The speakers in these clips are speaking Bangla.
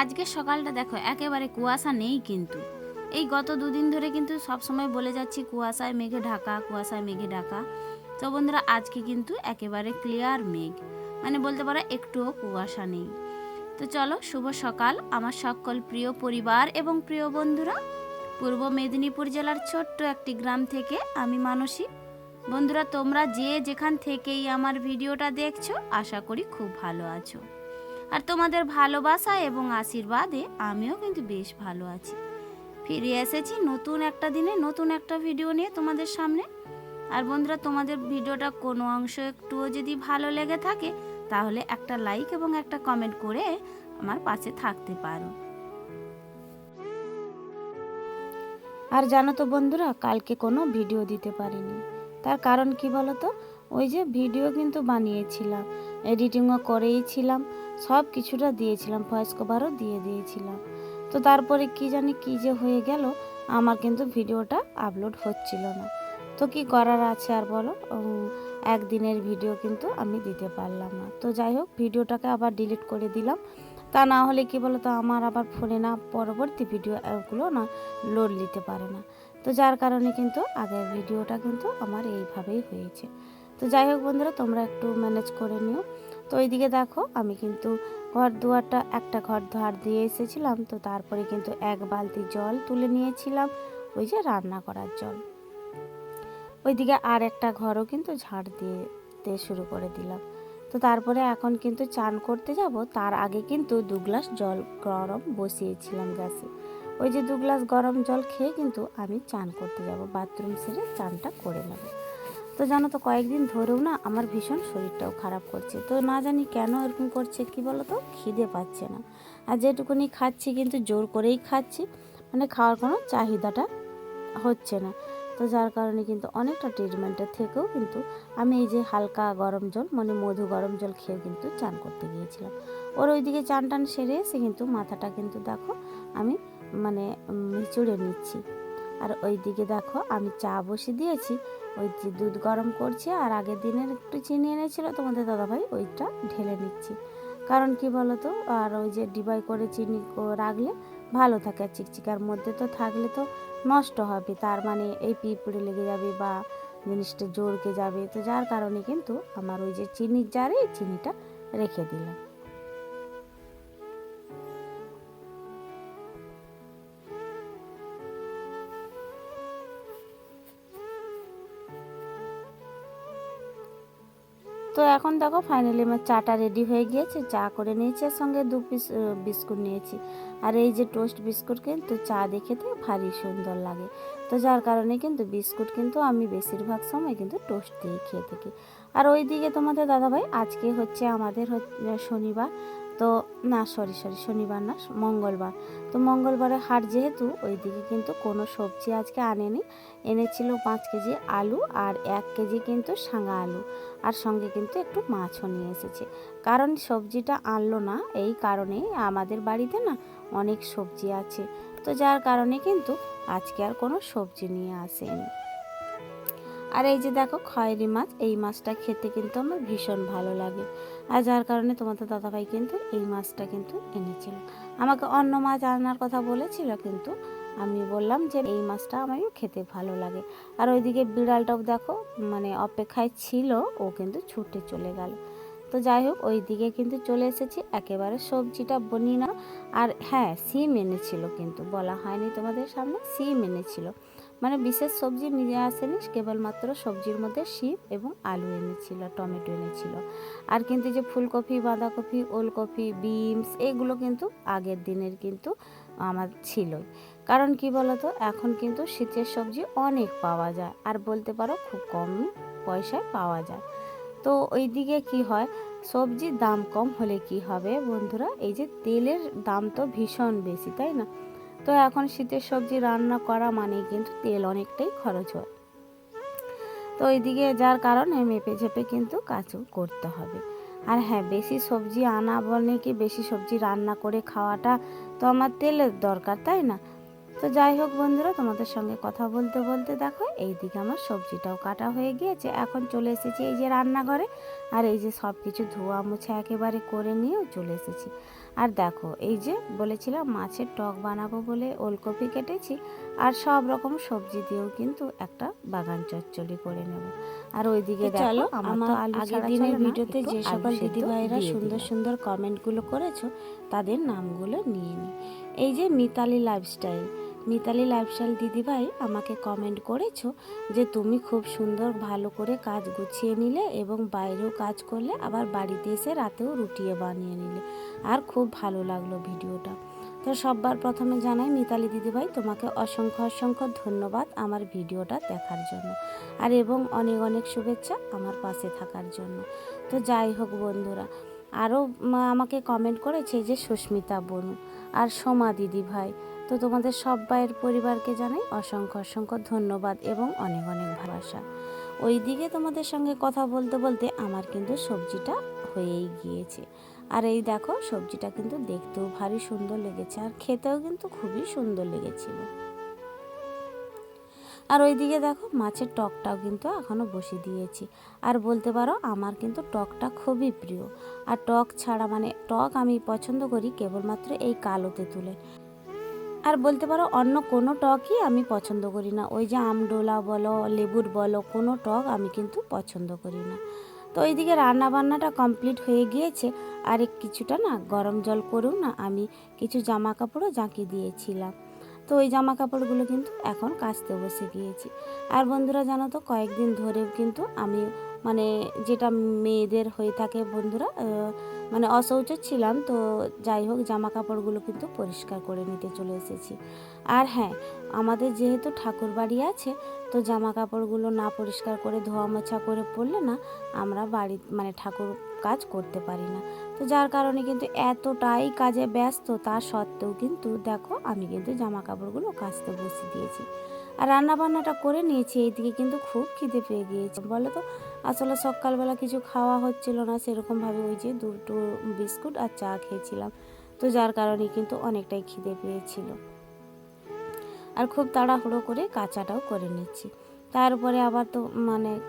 আজকে সকালটা দেখো, একেবারে কুয়াশা নেই কিন্তু। এই গত দুদিন ধরে কিন্তু সব সময় বলে যাচ্ছি, কুয়াশায় মেঘে ঢাকা, কুয়াশায় মেঘে ঢাকা। তো বন্ধুরা, আজকে কিন্তু একেবারে ক্লিয়ার মেঘ। মানে বলতে পারো, একটুও কুয়াশা নেই। তো চলো, শুভ সকাল। আমার সকল প্রিয় পরিবার এবং প্রিয় বন্ধুরা, পূর্ব মেদিনীপুর জেলার ছোট্ট একটি গ্রাম থেকে আমি মানসী। বন্ধুরা, তোমরা যে যেখান থেকেই আমার ভিডিওটা দেখছ, আশা করি খুব ভালো আছো। তোমাদের ভালোবাসা এবং আশীর্বাদে আমিও কিন্তু বেশ ভালো আছি। ফিরে এসেছি নতুন একটা দিনে, নতুন একটা ভিডিও নিয়ে তোমাদের সামনে। আর বন্ধুরা, তোমাদের ভিডিওটা কোনো অংশ একটুও যদি ভালো লেগে থাকে, তাহলে একটা লাইক এবং একটা কমেন্ট করে আমার পাশে থাকতে পারো। আর জানো তো বন্ধুরা, কালকে কোনো ভিডিও দিতে পারিনি। তার কারণ কি বলো তো? ওই যে ভিডিও কিন্তু বানিয়েছিলাম এডিটিংও করেইছিলাম সব কিছুটা দিয়েছিলাম, ভয়েস কভারও দিয়ে দিয়েছিলাম। তো তারপরে কি জানি কি যে হয়ে গেল, আমার কিন্তু ভিডিওটা আপলোড হচ্ছিল না। তো কি করার আছে আর বলো? একদিনের ভিডিও কিন্তু আমি দিতে পারলাম না। তো যাই হোক, ভিডিওটাকে আবার ডিলিট করে দিলাম। তা না হলে কি বলো তো আমার আবার ফোনে না পরবর্তী ভিডিওগুলো না লোড নিতে পারে না। তো যার কারণে কিন্তু আগের ভিডিওটা কিন্তু আমার এইভাবেই হয়েছে। তো যাই হোক বন্ধুরা, তোমরা একটু ম্যানেজ করে নিও। তো ওইদিকে দেখো, আমি কিন্তু ঘর দুয়ারটা একটা ঘর ধার দিয়ে এসেছিলাম, তো তারপরে কিন্তু এক বালতি জল তুলে নিয়েছিলাম, ওই যে রান্না করার জল। ওইদিকে আর একটা ঘরও কিন্তু ঝাড় দিয়ে দিয়ে শুরু করে দিলাম। তো তারপরে এখন কিন্তু চান করতে যাব, তার আগে কিন্তু দু গ্লাস জল গরম বসিয়েছিলাম গ্যাসে। ওই যে দু গ্লাস গরম জল খেয়ে কিন্তু আমি চান করতে যাব, বাথরুম সেরে চানটা করে নেব। তো জানো তো, কয়েকদিন ধরেও না আমার ভীষণ শরীরটাও খারাপ করছে। তো না জানি কেন এরকম করছে, কি বলো তো খিদে পাচ্ছে না। আর যেটুকুনি খাচ্ছি কিন্তু জোর করেই খাচ্ছি মানে খাওয়ার কোনো চাহিদাটা হচ্ছে না। তো যার কারণে কিন্তু অনেকটা ট্রিটমেন্টের থেকেও কিন্তু আমি এই যে হালকা গরম জল মানে মধু গরম জল খেয়ে কিন্তু চান করতে গিয়েছিলাম। ওর ওইদিকে চান টান সেরে এসে কিন্তু মাথাটা কিন্তু দেখো আমি মানে মিচুড়ে নিচ্ছি। আর ওইদিকে দেখো আমি চা বসে দিয়েছি ওই যে দুধ গরম করছি আর আগের দিনের একটু চিনি এনেছিল, তোমাদের দাদাভাই ওইটা ঢেলে নিচ্ছি। কারণ কি বলো তো আর ওই যে ডিবাই করে চিনি রাখলে ভালো থাকে আর চিকচিকার মধ্যে তো থাকলে তো নষ্ট হবে, তার মানে এই পিঁপড়ে লেগে যাবে বা জিনিসটা জোরকে যাবে। তো যার কারণে কিন্তু আমার ওই যে চিনির জারে চিনিটা রেখে দিলাম। তো এখন দেখো ফাইনালি আমার চাটা রেডি হয়ে গিয়েছে। চা করে নিয়েছি আর সঙ্গে দু পিস বিস্কুট নিয়েছি। আর এই যে টোস্ট বিস্কুট কিন্তু চা দেখে তো ভারী সুন্দর লাগে। তো যার কারণে কিন্তু বিস্কুট কিন্তু আমি বেশিরভাগ সময় কিন্তু টোস্ট দিয়ে খেয়ে থাকি। আর ওই দিকে তোমাদের দাদাভাই, আজকে হচ্ছে আমাদের শনিবার। তো না সরি সরি শনিবার না, মঙ্গলবার। তো মঙ্গলবারে হাট যেহেতু, ওইদিকে কিন্তু কোনো সবজি আজকে আনেনি। এনেছিল পাঁচ কেজি আলু আর এক কেজি কিন্তু সাঙ্গা আলু। আর সঙ্গে কিন্তু একটু মাছও নিয়ে এসেছে। কারণ সবজিটা আনলো না, এই কারণে আমাদের বাড়িতে না অনেক সবজি আছে। তো যার কারণে কিন্তু আজকে আর কোনো সবজি নিয়ে আসেনি। আর এই যে দেখো খয়েরি মাছ, এই মাছটা খেতে কিন্তু আমার ভীষণ ভালো লাগে। আর যার কারণে তোমাদের দাদাভাই কিন্তু এই মাছটা কিন্তু এনেছিল। আমাকে অন্য মাছ আনার কথা বলেছিল, কিন্তু আমি বললাম যে এই মাছটা আমারও খেতে ভালো লাগে। আর ওইদিকে বিড়ালটাও দেখো মানে অপেক্ষায় ছিল, ও কিন্তু ছুটে চলে গেল। তো যাই হোক, ওই দিকে কিন্তু চলে এসেছি। একেবারে সবজিটা বনি না আর হ্যাঁ সিম এনেছিল কিন্তু, বলা হয়নি তোমাদের সামনে, সিম এনেছিল। মানে বিশেষ সবজি নিয়ে আসেনি, কেবলমাত্র সবজির মধ্যে শিম এবং আলু এনেছিল, টমেটো এনেছিল। আর কিন্তু যে ফুলকপি, বাঁধাকপি, ওলকপি, বিনস, এগুলো কিন্তু আগের দিনের কিন্তু আমার ছিলই। কারণ কি বলতো, এখন কিন্তু শীতের সবজি অনেক পাওয়া যায়। আর বলতে পারো, খুব কম পয়সায় পাওয়া যায়। তো ওই দিকে কি হয়? সবজির দাম কম হলে কি হবে বন্ধুরা? এই যে তেলের দাম তো ভীষণ বেশি, তাই না? তো এখন শীতের সবজি রান্না করা মানেই কিন্তু তেল অনেকটাই খরচ হয়। তো ওইদিকে যার কারণে মেপে ঝেপে কিন্তু কাজও করতে হবে। আর হ্যাঁ বেশি সবজি আনা বলে কি বেশি সবজি রান্না করে খাওয়াটা তো আমার তেলের দরকার, তাই না? তো যাই হোক বন্ধুরা তোমাদের সঙ্গে কথা বলতে বলতে দেখো এই দিকে আমার সবজিটাও কাটা হয়ে গিয়েছে। এখন চলে এসেছি এই যে রান্নাঘরে আর এই যে সব কিছু ধোয়া মুছা একেবারে করে নিয়েও চলে এসেছি। আর দেখো এই যে বলেছিলাম মাছের টক বানাবো বলে ওলকপি কেটেছি আর সব রকম সবজি দিয়েও কিন্তু একটা বাগান চচ্চড়ি করে নেব। আর ওইদিকে চলো আমার আগের দিনের ভিডিওতে যে সকল দিদিভাইরা সুন্দর সুন্দর কমেন্টগুলো করেছ তাদের নামগুলো নিয়ে নিই এই যে মিতালি লাইফস্টাইল মিতালি লাইফস্টাইল দিদিভাই আমাকে কমেন্ট করেছ যে তুমি খুব সুন্দর ভালো করে কাজ গুছিয়ে নিলে এবং বাইরেও কাজ করলে আবার বাড়িতে এসে রাতেও রুটিয়ে বানিয়ে নিলে। আর খুব ভালো লাগল ভিডিওটা। তো সববার প্রথমে জানাই, মিতালি দিদিভাই, তোমাকে অসংখ্য অসংখ্য ধন্যবাদ আমার ভিডিওটা দেখার জন্য। আর এবং অনেক অনেক শুভেচ্ছা আমার পাশে থাকার জন্য। তো যাই হোক বন্ধুরা, আরও আমাকে কমেন্ট করেছে যে সুস্মিতা বনু আর সোমা দিদি ভাই তো তোমাদের সবাইয়ের পরিবারকে জানাই অসংখ্য অসংখ্য ধন্যবাদ এবং অনেক অনেক ভালোবাসা। ওইদিকে তোমাদের সঙ্গে কথা বলতে বলতে আমার কিন্তু সবজিটা হয়েই গিয়েছে। আর এই দেখো, সবজিটা কিন্তু দেখতেও ভারী সুন্দর লেগেছে আর খেতেও কিন্তু খুবই সুন্দর লেগেছিল। আর ওইদিকে দেখো, মাছের টকটাও কিন্তু এখনও বসে দিয়েছি। আর বলতে পারো, আমার কিন্তু টকটা খুবই প্রিয়। আর টক ছাড়া মানে টক আমি পছন্দ করি কেবলমাত্র এই কালোতে তুলে। আর বলতে পারো অন্য কোনো টকই আমি পছন্দ করি না। ওই যে আমডোলা বলো, লেবুর বলো, কোনো টক আমি কিন্তু পছন্দ করি না। তো এইদিকে রান্না বান্নাটা কমপ্লিট হয়ে গিয়েছে আর কিছুটা না গরম জল করেও না আমি কিছু জামা কাপড়ও জাঁকিয়ে দিয়েছিলাম। তো ওই জামা কাপড়গুলো কিন্তু এখন কাচতে বসে গিয়েছি। আর বন্ধুরা জানো তো কয়েকদিন ধরেও কিন্তু আমি মানে যেটা মেয়েদের হয়ে থাকে বন্ধুরা মানে অশৌচ ছিলাম, তো যাই হোক জামা কাপড়গুলো কিন্তু পরিষ্কার করে নিতে চলে এসেছি। আর হ্যাঁ আমাদের যেহেতু ঠাকুর বাড়ি আছে, তো জামা কাপড়গুলো না পরিষ্কার করে ধোয়া মোছা করে পড়লে না আমরা বাড়ি মানে ঠাকুর কাজ করতে পারি না। তো যার কারণে কিন্তু এতটাই কাজে ব্যস্ত, তা সত্ত্বেও কিন্তু দেখো আমি কিন্তু জামা কাপড়গুলো কাচতে বসে দিয়েছি। আর রান্না বান্নাটা করে নিয়েছি এইদিকে কিন্তু খুব খিদে পেয়ে গিয়েছে। বলো তো, আসলে সকালবেলা কিছু খাওয়া হচ্ছিল না, সেরকমভাবে ওই যে দুটো বিস্কুট আর চা খেয়েছিলাম। তো যার কারণে কিন্তু অনেকটাই খিদে পেয়েছিল। আর খুব তাড়াহুড়ো করে কাঁচাটাও করে নিচ্ছি। তারপরে আবার তো মানে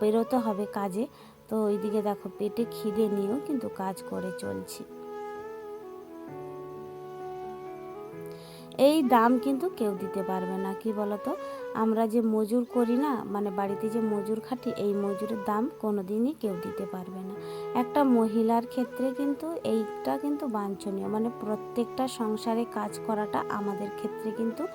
বেরোতে হবে কাজে। তো ওইদিকে দেখো পেটে খিদে নিয়েও কিন্তু কাজ করে চলছি। এই দাম কিন্তু কেউ দিতে পারবে না, কি বলতো? আমরা যে মজুর করি না মানে বাড়িতে যে মজুর খাটি, এই মজুরের দাম কোনো দিনই কেউ দিতে পারবে না। একটা মহিলার ক্ষেত্রে কিন্তু এইটা কিন্তু বাঞ্ছনীয় মানে প্রত্যেকটা সংসারে কাজ করাটা আমাদের ক্ষেত্রে কিন্তু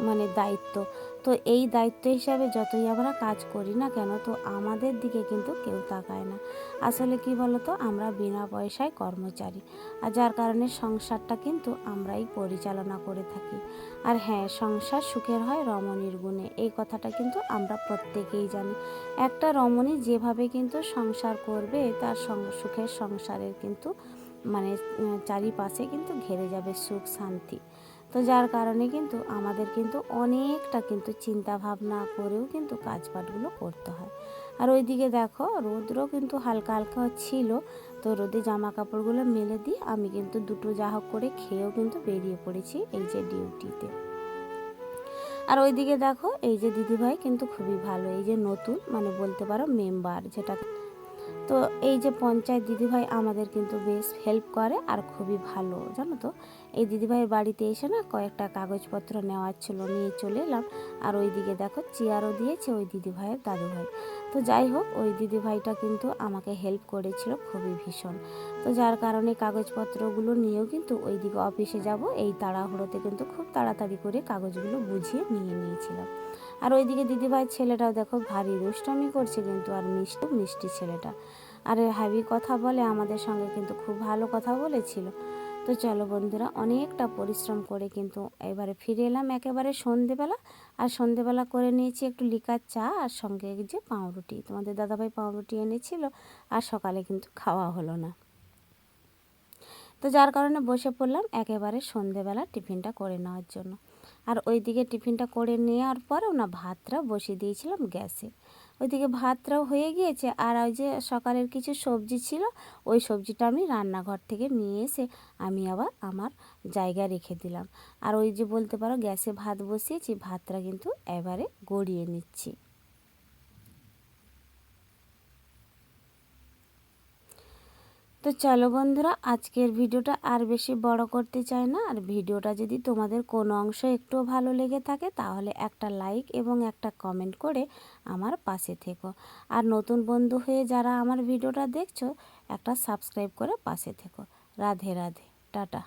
মানে দায়িত্ব। তো এই দায়িত্ব হিসাবে যতই আমরা কাজ করি না কেন, তো আমাদের দিকে কিন্তু কেউ তাকায় না। আসলে কি বলতো? আমরা বিনা পয়সায় কর্মচারী। আর যার কারণে সংসারটা কিন্তু আমরাই পরিচালনা করে থাকি। আর হ্যাঁ সংসার সুখের হয় রমণীর গুণে। এই কথাটা কিন্তু আমরা প্রত্যেকেই জানি। একটা রমণী যেভাবে কিন্তু সংসার করবে, তার সুখের সংসারের কিন্তু মানে চারিপাশে কিন্তু ঘেরে যাবে সুখ শান্তি। তো যার কারণে কিন্তু আমাদের কিন্তু অনেকটা কিন্তু চিন্তা ভাবনা করেও কিন্তু কাজপাটগুলো করতে হয়। আর ওইদিকে দেখো রোদ্রও কিন্তু হালকা হালকা ছিল, তো রোদে জামা কাপড়গুলো মেলে দিয়ে আমি কিন্তু দুটো যা হোক করে খেয়েও কিন্তু বেরিয়ে পড়েছি এই যে ডিউটিতে। আর ওইদিকে দেখো এই যে দিদিভাই কিন্তু খুবই ভালো, এই যে নতুন মানে বলতে পারো মেম্বার যেটা তো এই যে পঞ্চায়েত দিদিভাই আমাদের কিন্তু বেশ হেল্প করে আর খুবই ভালো, জানো তো? এই দিদিভাইয়ের বাড়িতে এসে না কয়েকটা কাগজপত্র নেওয়ার ছিল, নিয়ে চলে এলাম। আর ওইদিকে দেখো চেয়ারও দিয়েছে ওই দিদিভাইয়ের দাদুভাই। তো যাই হোক, ওই দিদিভাইটা কিন্তু আমাকে হেল্প করেছিল খুবই ভীষণ। তো যার কারণে কাগজপত্রগুলো নিয়েও কিন্তু ওইদিকে অফিসে যাব। এই তাড়াহুড়োতে কিন্তু খুব তাড়াতাড়ি করে কাগজগুলো বুঝিয়ে নিয়ে নিয়েছিলাম। আর ওইদিকে দিদিভাইয়ের ছেলেটাও দেখো ভারী দুষ্টামি করছে কিন্তু, আর মিষ্টি মিষ্টি ছেলেটা। আর হ্যাভি কথা বলে আমাদের সঙ্গে কিন্তু খুব ভালো কথা বলেছিল। তো চলো বন্ধুরা, অনেকটা পরিশ্রম করে কিন্তু এবারে ফিরে এলাম একেবারে সন্ধেবেলা। আর সন্ধেবেলা করে নিয়েছি একটু লিকার চা আর সঙ্গে যে পাউরুটি। তোমাদের দাদাভাই পাউরুটি এনেছিল আর সকালে কিন্তু খাওয়া হলো না। তো যার কারণে বসে পড়লাম একেবারে সন্ধেবেলা টিফিনটা করে নেওয়ার জন্য। আর ওইদিকে টিফিনটা করে নেওয়ার পরেও না ভাতটা বসিয়ে দিয়েছিলাম গ্যাসে। ওইদিকে ভাতটাও হয়ে গিয়েছে আর ওই যে সকালের কিছু সবজি ছিল, ওই সবজিটা আমি রান্নাঘর থেকে নিয়ে এসে আমি আবার আমার জায়গায় রেখে দিলাম। আর ওই যে বলতে পারো গ্যাসে ভাত বসিয়েছি, ভাতটা কিন্তু এবারে গড়িয়ে নিচ্ছি। তো চলো বন্ধুরা, আজকের ভিডিওটা আর বেশি বড় করতে চাই না। আর ভিডিওটা যদি তোমাদের কোনো অংশ একটু ভালো লেগে থাকে, তাহলে একটা লাইক এবং একটা কমেন্ট করে আমার পাশে থেকো। আর নতুন বন্ধু হয়ে যারা আমার ভিডিওটা দেখছ, একটা সাবস্ক্রাইব করে পাশে থেকো। রাধে রাধে, টাটা।